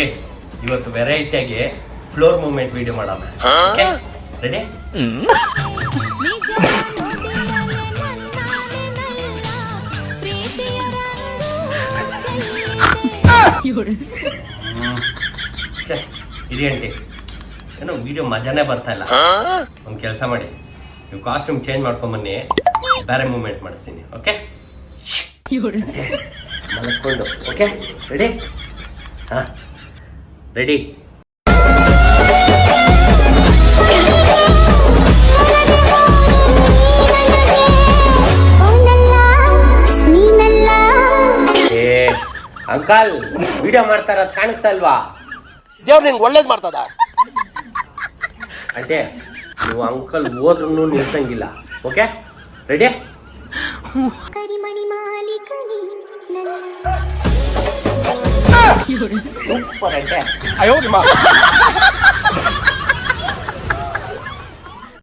Aunty ಇವತ್ತು ವೆರೈಟಿಯಾಗಿ floor movement video ಮಾಡೋಣ. ರೆಡಿ ಛೇ ಇರಿ ಆಂಟಿ ಏನೋ ವಿಡಿಯೋ ಮಜಾನೇ ಬರ್ತಾ ಇಲ್ಲ. ಒಂದು ಕೆಲಸ ಮಾಡಿ. ನೀವು ಕಾಸ್ಟ್ಯೂಮ್ ಚೇಂಜ್ ಮಾಡ್ಕೊಂಬನ್ನಿ. ಬೇರೆ ಮೂವ್ಮೆಂಟ್ ಮಾಡಿಸ್ತೀನಿ ಓಕೆ? ಮಲ್ಕೊಂಡು ಓಕೆ? ರೆಡಿ ಹಾಂ. ರೆಡಿ ಏ ಅಂಕಲ್ ವಿಡಿಯೋ ಮಾಡ್ತಾರ ಅದು ಕಾಣಿಸ್ತಾ ಇಲ್ವಾ? ದೇವ್ರು ನಿಂಗೆ ಒಳ್ಳೇದು ಮಾಡ್ತದ? ಅಂತೆ ನೀವು ಅಂಕಲ್ ಹೋದ್ರೂ ನಿಲ್ಸಂಗಿಲ್ಲ. Okay ready 夜酔っ払いであようでまあ